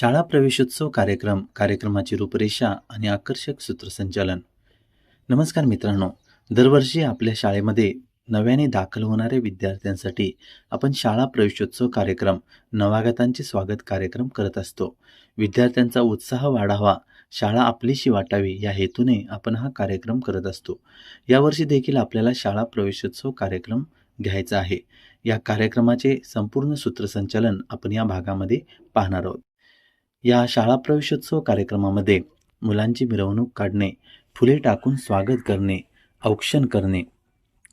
शाळा प्रवेशोत्सव कार्यक्रम कार्यक्रमाची रूपरेषा आणि आकर्षक सूत्रसंचालन. नमस्कार मित्रांनो दरवर्षी आपल्या शाळेमध्ये नव्याने दाखल होणाऱ्या विद्यार्थ्यांसाठी आपण शाळा प्रवेशोत्सव कार्यक्रम नवागतांचे स्वागत कार्यक्रम करत असतो. विद्यार्थ्यांचा उत्साह वाढावा शाळा आपलीशी वाटावी या हेतूने आपण हा कार्यक्रम करत असतो. यावर्षी देखील आपल्याला शाळा प्रवेशोत्सव कार्यक्रम घ्यायचा आहे. या कार्यक्रमाचे संपूर्ण सूत्रसंचालन आपण या भागामध्ये पाहणार आहोत. या शाळा प्रवेशोत्सव कार्यक्रमामध्ये मुलांची मिरवणूक काढणे फुले टाकून स्वागत करणे औक्षण करणे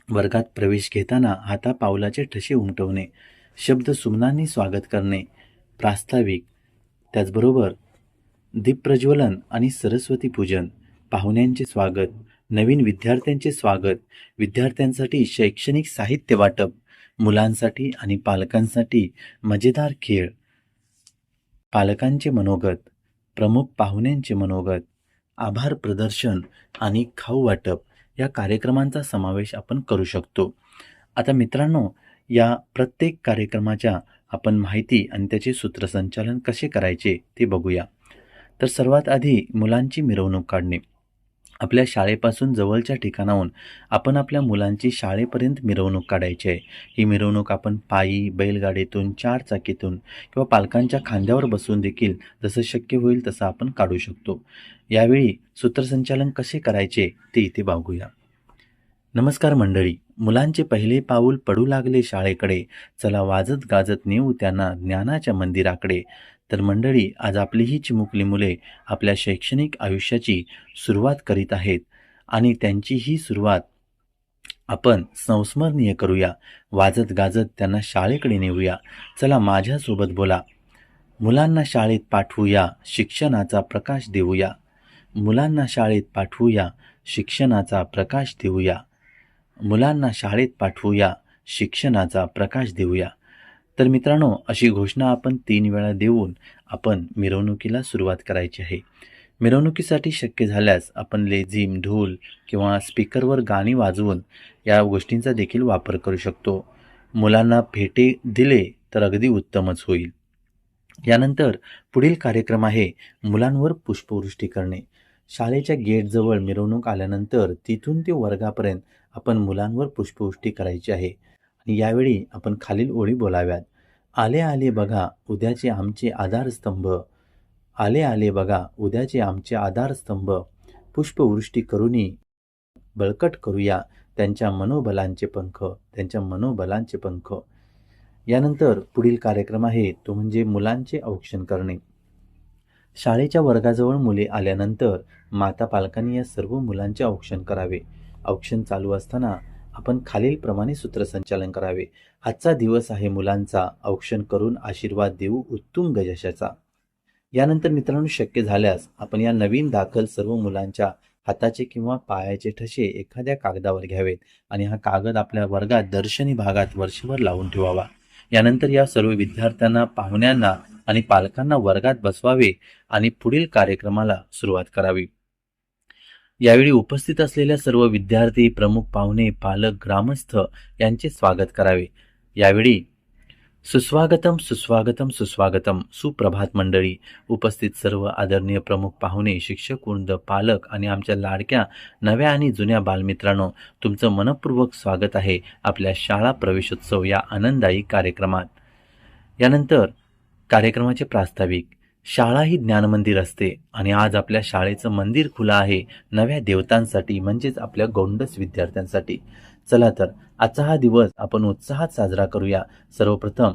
वर्गात प्रवेश घेताना हातापावलाचे ठसे उमटवणे शब्द सुमनांनी स्वागत करणे प्रास्ताविक त्याचबरोबर दीपप्रज्वलन आणि सरस्वती पूजन पाहुण्यांचे स्वागत नवीन विद्यार्थ्यांचे स्वागत विद्यार्थ्यांसाठी शैक्षणिक साहित्य वाटप मुलांसाठी आणि पालकांसाठी मजेदार खेळ पालकांचे मनोगत प्रमुख पाहुण्यांचे मनोगत आभार प्रदर्शन आणि खाऊ वाटप या कार्यक्रमांचा समावेश आपण करू शकतो. आता मित्रांनो या प्रत्येक कार्यक्रमाच्या आपण माहिती आणि त्याचे सूत्रसंचालन कसे करायचे ते बघूया. तर सर्वात आधी मुलांची मिरवणूक काढणे. आपल्या शाळेपासून जवळच्या ठिकाणाहून आपण आपल्या मुलांची शाळेपर्यंत मिरवणूक काढायची आहे. ही मिरवणूक आपण पायी बैलगाडीतून चारचाकीतून किंवा पालकांच्या खांद्यावर बसून देखील जसं शक्य होईल तसं आपण काढू शकतो. यावेळी सूत्रसंचालन कसे करायचे ते इथे बघूया. नमस्कार मंडळी. मुलांचे पहिले पाऊल पडू लागले शाळेकडे. चला वाजत गाजत नेऊ त्यांना ज्ञानाच्या मंदिराकडे. तर मंडळी आज आपली ही चिमुकली मुले आपल्या शैक्षणिक आयुष्याची सुरुवात करीत आहेत आणि त्यांची ही सुरुवात आपण संस्मरणीय करूया. वाजत गाजत त्यांना शाळेकडे नेऊया. चला माझ्यासोबत बोला. मुलांना शाळेत पाठवूया शिक्षणाचा प्रकाश देऊया. मुलांना शाळेत पाठवूया शिक्षणाचा प्रकाश देऊया. मुलांना शाळेत पाठवूया शिक्षणाचा प्रकाश देऊया. तर मित्रांनो अशी घोषणा आपण तीन वेळा देऊन आपण मिरवणुकीला सुरुवात करायची आहे. मिरवणुकीसाठी शक्य झाल्यास आपण लेझिम ढोल किंवा स्पीकरवर गाणी वाजवून या गोष्टींचा देखील वापर करू शकतो. मुलांना फेटे दिले तर अगदी उत्तमच होईल. यानंतर पुढील कार्यक्रम आहे मुलांवर पुष्पवृष्टी करणे. शाळेच्या गेटजवळ मिरवणूक आल्यानंतर तिथून ते वर्गापर्यंत आपण मुलांवर पुष्पवृष्टी करायची आहे. यावेळी आपण खालील ओळी बोलाव्यात. आले आले बघा उद्याचे आमचे आधारस्तंभ. आले आले बघा उद्याचे आमचे आधारस्तंभ. पुष्पवृष्टी करूनी बळकट करूया त्यांच्या मनोबलांचे पंख त्यांच्या मनोबलांचे पंख. यानंतर पुढील कार्यक्रम आहे तो म्हणजे मुलांचे औक्षण करणे. शाळेच्या वर्गाजवळ मुले आल्यानंतर माता पालकांनी या सर्व मुलांचे औक्षण करावे. औक्षण चालू असताना आपण खालीलप्रमाणे सूत्रसंचालन करावे. आजचा दिवस आहे मुलांचा. औक्षण करून आशीर्वाद देऊ उत्तुंग यशाचा. यानंतर मित्रांनो शक्य झाल्यास आपण या नवीन दाखल सर्व मुलांच्या हाताचे किंवा पायाचे ठसे एखाद्या कागदावर घ्यावेत आणि हा कागद आपल्या वर्गात दर्शनी भागात वर्षभर लावून ठेवावा. यानंतर या सर्व विद्यार्थ्यांना पाहुण्यांना आणि पालकांना वर्गात बसवावे आणि पुढील कार्यक्रमाला सुरुवात करावी. यावेळी उपस्थित असलेल्या सर्व विद्यार्थी प्रमुख पाहुणे पालक ग्रामस्थ यांचे स्वागत करावे. यावेळी सुस्वागतम सुस्वागतम सुस्वागतम सुप्रभात मंडळी उपस्थित सर्व आदरणीय प्रमुख पाहुणे शिक्षक वृंद पालक आणि आमच्या लाडक्या नव्या आणि जुन्या बालमित्रांनो तुमचं मनपूर्वक स्वागत आहे आपल्या शाळा प्रवेशोत्सव या आनंददायी कार्यक्रमात. यानंतर कार्यक्रमाचे प्रास्ताविक शाळा ही ज्ञानमंदिर असते आणि आज आपल्या शाळेचं मंदिर खुलं आहे नव्या देवतांसाठी म्हणजेच आपल्या गोंडस विद्यार्थ्यांसाठी. चला तर आजचा हा दिवस आपण उत्साहात साजरा करूया. सर्वप्रथम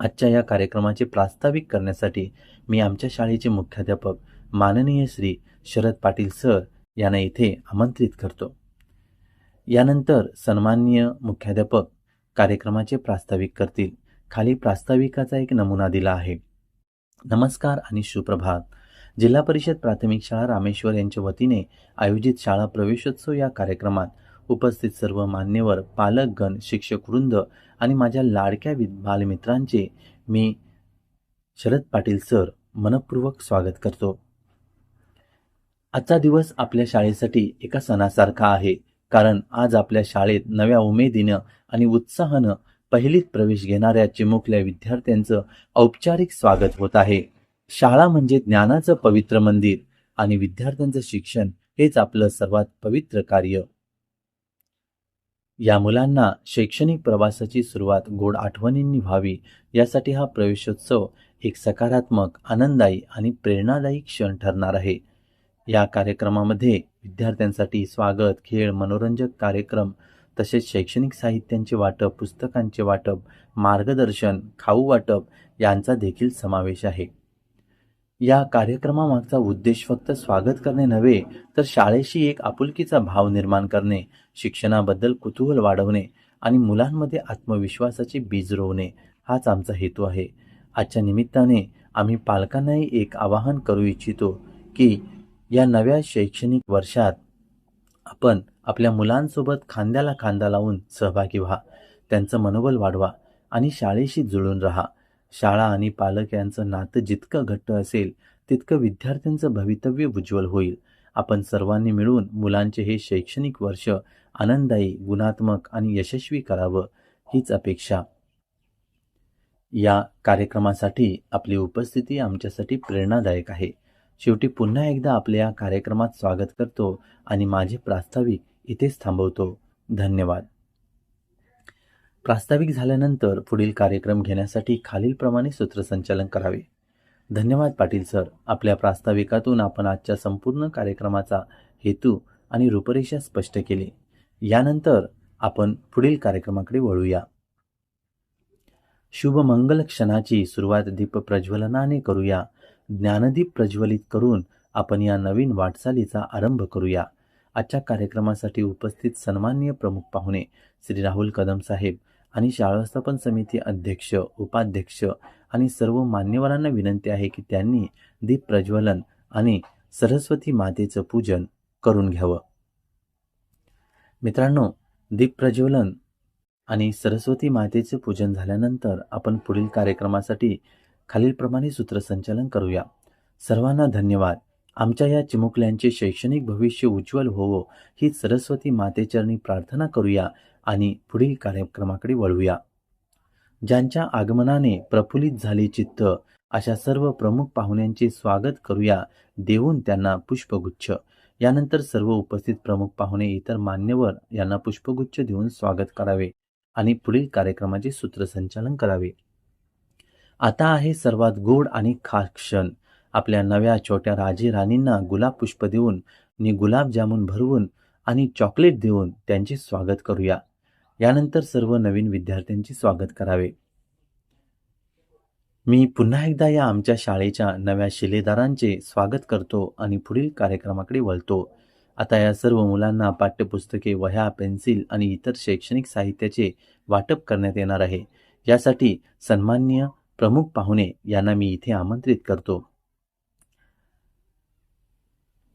आजच्या या कार्यक्रमाचे प्रास्ताविक करण्यासाठी मी आमच्या शाळेचे मुख्याध्यापक माननीय श्री शरद पाटील सर यांना इथे आमंत्रित करतो. यानंतर सन्माननीय मुख्याध्यापक कार्यक्रमाचे प्रास्ताविक करतील. खाली प्रास्ताविकाचा एक नमुना दिला आहे. नमस्कार आणि सुप्रभात. जिल्हा परिषद प्राथमिक शाळा रामेश्वर यांच्या वतीने आयोजित शाळा प्रवेशोत्सव या कार्यक्रमात उपस्थित सर्व मान्यवर पालकगण शिक्षक वृंद आणि माझ्या लाडक्या बालमित्रांचे मी शरद पाटील सर मनपूर्वक स्वागत करतो. आजचा दिवस आपल्या शाळेसाठी एका सणासारखा आहे कारण आज आपल्या शाळेत नव्या उमेदीनं आणि उत्साहानं पहिलीत प्रवेश घेणाऱ्या चिमुकल्या विद्यार्थ्यांचं औपचारिक स्वागत होत आहे. शाळा म्हणजे ज्ञानाचं पवित्र मंदिर आणि विद्यार्थ्यांचं शिक्षण हेच आपलं सर्वात पवित्र कार्य. या मुलांना शैक्षणिक प्रवासाची सुरुवात गोड आठवणींनी व्हावी यासाठी हा प्रवेशोत्सव एक सकारात्मक आनंददायी आणि प्रेरणादायी क्षण ठरणार आहे. या कार्यक्रमामध्ये विद्यार्थ्यांसाठी स्वागत खेळ मनोरंजक कार्यक्रम तसेच शैक्षणिक साहित्यांचे वाटप पुस्तकांचे वाटप मार्गदर्शन खाऊ वाटप यांचा देखील समावेश आहे. या कार्यक्रमामागचा उद्देश फक्त स्वागत करणे नव्हे तर शाळेशी एक आपुलकीचा भाव निर्माण करणे शिक्षणाबद्दल कुतूहल वाढवणे आणि मुलांमध्ये आत्मविश्वासाचे बीज रोवणे हाच आमचा हेतू आहे. आजच्या निमित्ताने आम्ही पालकांनाही एक आवाहन करू इच्छितो की या नव्या शैक्षणिक वर्षात आपण आपल्या मुलांसोबत खांद्याला खांदा लावून सहभागी व्हा. त्यांचं मनोबल वाढवा आणि शाळेशी जुळून राहा. शाळा आणि पालक यांचं नातं जितकं घट्ट असेल तितकं विद्यार्थ्यांचं भवितव्य उज्ज्वल होईल. आपण सर्वांनी मिळून मुलांचे हे शैक्षणिक वर्ष आनंददायी गुणात्मक आणि यशस्वी करावं हीच अपेक्षा. या कार्यक्रमासाठी आपली उपस्थिती आमच्यासाठी प्रेरणादायक आहे. शेवटी पुन्हा एकदा आपल्या या कार्यक्रमात स्वागत करतो आणि माझे प्रास्ताविक इथेच थांबवतो. धन्यवाद. प्रास्ताविक झाल्यानंतर पुढील कार्यक्रम घेण्यासाठी खालीलप्रमाणे सूत्रसंचालन करावे. धन्यवाद पाटील सर. आपल्या प्रास्ताविकातून आपण आजच्या संपूर्ण कार्यक्रमाचा हेतू आणि रूपरेषा स्पष्ट केली. यानंतर आपण पुढील कार्यक्रमाकडे वळूया. शुभ मंगल क्षणाची सुरुवात दीप प्रज्वलनाने करूया. ज्ञानदीप प्रज्वलित करून आपण या नवीन वाटचालीचा आरंभ करूया. आजच्या कार्यक्रमासाठी उपस्थित सन्माननीय प्रमुख पाहुणे श्री राहुल कदम साहेब आणि शाळास्थापन समिती अध्यक्ष उपाध्यक्ष आणि सर्व मान्यवरांना विनंती आहे की त्यांनी दीप प्रज्वलन आणि सरस्वती मातेचं पूजन करून घ्यावं. मित्रांनो दीप प्रज्वलन आणि सरस्वती मातेचे पूजन झाल्यानंतर आपण पुढील कार्यक्रमासाठी खालीलप्रमाणे सूत्रसंचालन करूया. सर्वांना धन्यवाद. आमच्या या चिमुकल्यांचे शैक्षणिक भविष्य उज्ज्वल होवो ही सरस्वती मातेचरणी प्रार्थना करूया आणि पुढील कार्यक्रमाकडे वळूया. ज्यांच्या आगमनाने प्रफुल्लित झाले चित्त अशा सर्व प्रमुख पाहुण्यांचे स्वागत करूया देऊन त्यांना पुष्पगुच्छ. यानंतर सर्व उपस्थित प्रमुख पाहुणे इतर मान्यवर यांना पुष्पगुच्छ देऊन स्वागत करावे आणि पुढील कार्यक्रमाचे सूत्रसंचालन करावे. आता आहे सर्वात गोड आणि खास क्षण. आपल्या नव्या छोट्या राजे राणींना गुलाब पुष्प देऊन आणि गुलाबजामुन भरवून आणि चॉकलेट देऊन त्यांचे स्वागत करूया. यानंतर सर्व नवीन विद्यार्थ्यांचे स्वागत करावे. मी पुन्हा एकदा या आमच्या शाळेच्या नव्या शिलेदारांचे स्वागत करतो आणि पुढील कार्यक्रमाकडे वळतो. आता या सर्व मुलांना पाठ्यपुस्तके वह्या पेन्सिल आणि इतर शैक्षणिक साहित्याचे वाटप करण्यात येणार आहे. यासाठी सन्माननीय प्रमुख पाहुणे यांना मी इथे आमंत्रित करतो.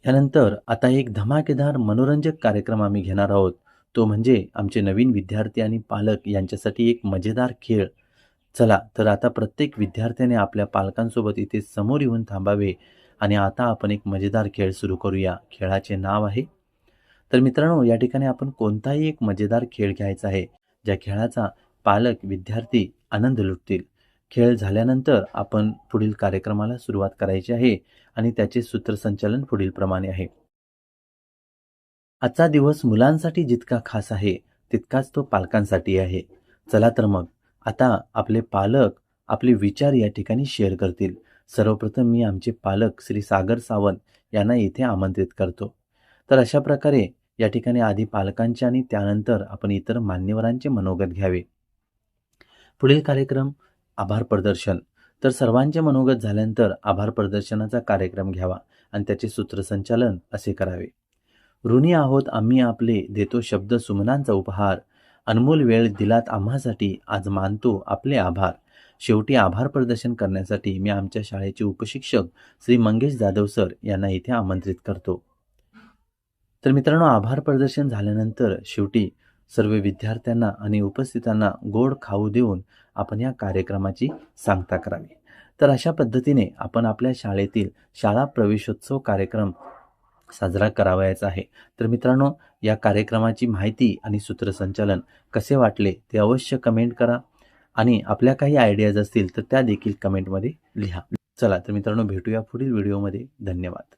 यानंतर आता एक धमाकेदार मनोरंजक कार्यक्रम आम्ही घेणार आहोत. तो म्हणजे आमचे नवीन विद्यार्थी आणि पालक यांच्यासाठी एक मजेदार खेळ. चला तर आता प्रत्येक विद्यार्थ्याने आपल्या पालकांसोबत इथे समोर येऊन थांबावे आणि आता आपण एक मजेदार खेळ सुरू करूया. खेळाचे नाव आहे. तर मित्रांनो या ठिकाणी आपण कोणताही एक मजेदार खेळ घ्यायचा आहे ज्या खेळाचा पालक विद्यार्थी आनंद लुटतील. खेळ झाल्यानंतर आपण पुढील कार्यक्रमाला सुरुवात करायची आहे आणि त्याचे सूत्रसंचालन पुढीलप्रमाणे आहे. आजचा दिवस मुलांसाठी जितका खास आहे तितकाच तो पालकांसाठी आहे. चला तर मग आता आपले पालक आपले विचार या ठिकाणी शेअर करतील. सर्वप्रथम मी आमचे पालक श्री सागर सावंत यांना येथे आमंत्रित करतो. तर अशा प्रकारे या ठिकाणी आधी पालकांचे आणि त्यानंतर आपण इतर मान्यवरांचे मनोगत घ्यावे. पुढील कार्यक्रम आभार प्रदर्शन. तर सर्वांचे मनोगत झाल्यानंतर आभार प्रदर्शनाचा कार्यक्रम घ्यावा आणि त्याचे सूत्रसंचालन असे करावे. ऋणी आहोत आम्ही आपले देतो शब्द सुमनांचा उपहार. अनमोल वेळ दिलात आम्हासाठी आज मानतो आपले आभार. शेवटी आभार प्रदर्शन करण्यासाठी मी आमच्या शाळेचे उपशिक्षक श्री मंगेश जाधव सर यांना इथे आमंत्रित करतो. तर मित्रांनो आभार प्रदर्शन झाल्यानंतर शेवटी सर्व विद्यार्थ्यांना आणि उपस्थितांना गोड खाऊ देऊन आपण या कार्यक्रमाची सांगता करावी. तर अशा पद्धतीने आपण आपल्या शाळेतील शाळा प्रवेशोत्सव कार्यक्रम साजरा करावयाचा आहे. तर मित्रांनो या कार्यक्रमाची माहिती आणि सूत्रसंचालन कसे वाटले ते अवश्य कमेंट करा आणि आपल्या काही आयडियाज असतील तर त्या देखील कमेंटमध्ये लिहा. चला तर मित्रांनो भेटूया पुढील व्हिडिओमध्ये. धन्यवाद.